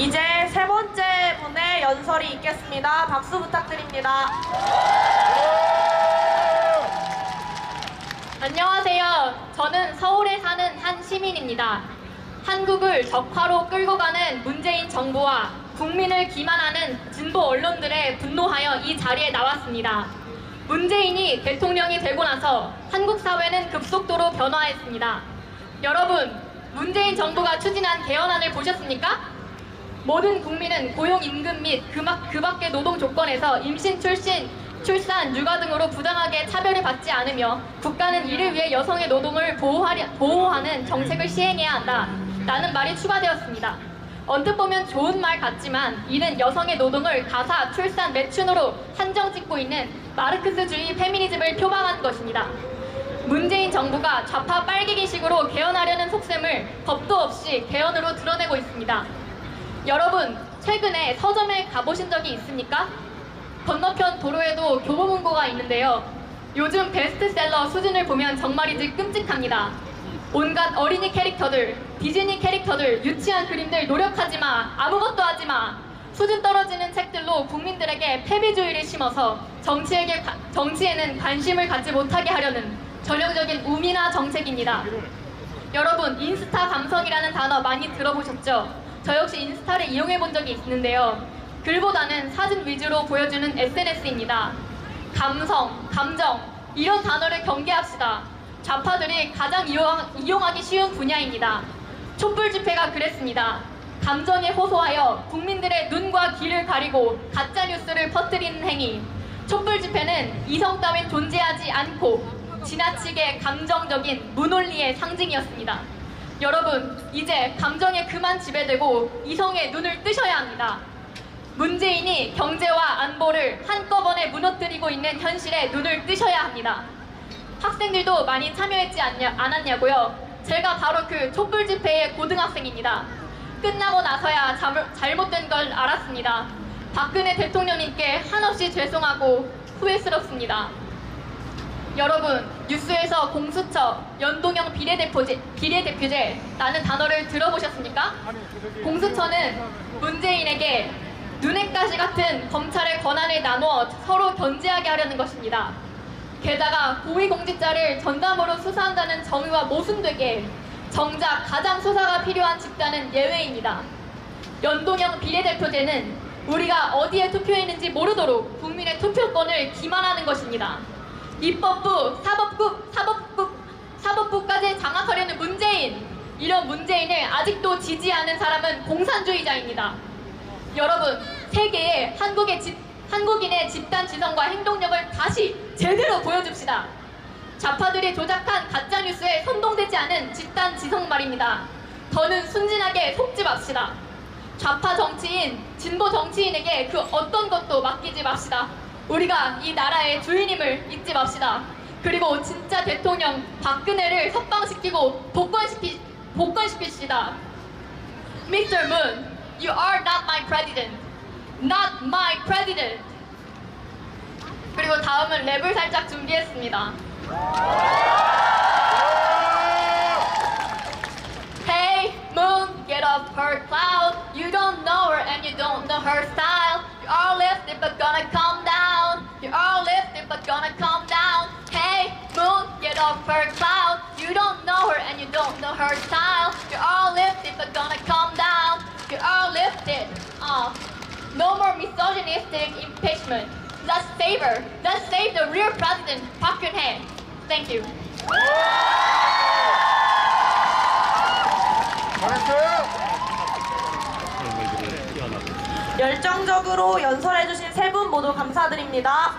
이제 세 번째 분의 연설이 있겠습니다. 박수 부탁드립니다. 안녕하세요. 저는 서울에 사는 한 시민입니다. 한국을 적화로 끌고 가는 문재인 정부와 국민을 기만하는 진보 언론들에 분노하여 이 자리에 나왔습니다. 문재인이 대통령이 되고 나서 한국 사회는 급속도로 변화했습니다. 여러분, 문재인 정부가 추진한 개헌안을 보셨습니까? 모든 국민은 고용 임금 및 그, 막- 그 밖의 노동 조건에서 임신, 출신, 출산, 육아 등으로 부당하게 차별을 받지 않으며 국가는 이를 위해 여성의 노동을 보호하려, 보호하는 정책을 시행해야 한다. 라는 말이 추가되었습니다. 언뜻 보면 좋은 말 같지만 이는 여성의 노동을 가사, 출산, 매춘으로 한정 짓고 있는 마르크스주의 페미니즘을 표방한 것입니다. 문재인 정부가 좌파 빨갱이식으로 개헌하려는 속셈을 겁도 없이 개헌으로 드러내고 있습니다. 여러분, 최근에 서점에 가보신 적이 있습니까? 건너편 도로에도 교보문고가 있는데요. 요즘 베스트셀러 수준을 보면 정말이지 끔찍합니다. 온갖 어린이 캐릭터들, 디즈니 캐릭터들, 유치한 그림들 노력하지 마, 아무것도 하지 마. 수준 떨어지는 책들로 국민들에게 패배주의를 심어서 정치에게, 가- 정치에는 관심을 갖지 못하게 하려는 전형적인 우민화 정책입니다. 여러분 인스타 감성이라는 단어 많이 들어보셨죠? 저 역시 인스타를 이용해 본 적이 있는데요. 글보다는 사진 위주로 보여주는 SNS입니다. 감성, 감정 이런 단어를 경계합시다. 좌파들이 가장 이용, 이용하 기 쉬운 분야입니다. 촛불 집회가 그랬습니다. 감정에 호소하여 국민들의 눈과 귀를 가리고 가짜 뉴스를 퍼뜨리는 행위. 촛불 집회는 이성 따윈 존재하지 않고 지나치게 감정적인 무논리의 상징이었습니다. 여러분, 이제 감정에 그만 지배되고 이성의 눈을 뜨셔야 합니다. 문재인이 경제와 안보를 한꺼번에 무너뜨리고 있는 현실에 눈을 뜨셔야 합니다. 학생들도 많이 참여했지 않냐, 않았냐고요? 제가 바로 그 촛불 집회의 고등학생입니다. 끝나고 나서야 잘, 잘못된 걸 알았습니다. 박근혜 대통령님께 한없이 죄송하고 후회스럽습니다. 여러분, 뉴스에서 공수처, 연동형 비례대표제, 비례대표제 라는 단어를 들어보셨습니까? 공수처는 문재인에게 눈엣가시 같은 검찰의 권한을 나누어 서로 견제하게 하려는 것입니다. 게다가 고위공직자를 전담으로 수사한다는 정의와 모순되게 정작 가장 수사가 필요한 집단은 예외입니다. 연동형 비례대표제는 우리가 어디에 투표했는지 모르도록 국민의 투표권을 기만하는 것입니다. 입법부, 사법부, 사법부, 사법부까지 장악하려는 문재인. 이런 문재인을 아직도 지지하는 사람은 공산주의자입니다. 여러분, 세계에 한국의 집, 한국인의 집단 지성과 행동력을 다시 제대로 보여줍시다. 좌파들이 조작한 가짜뉴스에 선동되지 않은 집단 지성 말입니다. 더는 순진하게 속지 맙시다. 좌파 정치인, 진보 정치인에게 그 어떤 것도 맡기지 맙시다. 우리가 이 나라의 주인임을 잊지 맙시다. 그리고 진짜 대통령 박근혜를 석방시키고 복권시키, 복권시킵시다. Mr. Moon, you are not my president. Not my president. 그리고 다음은 랩을 살짝 준비했습니다. Hey, moon, get off her cloud. You don't know her and you don't know her style. Her cloud. You don't know her and you don't know her style. You're all lifted but gonna come down. You're all lifted. Uh, no more misogynistic impeachment. Let's save her. Let's save the real president, Park Geun-hye. Thank you. 열정적으로 연설해주신 세 분 모두 감사드립니다.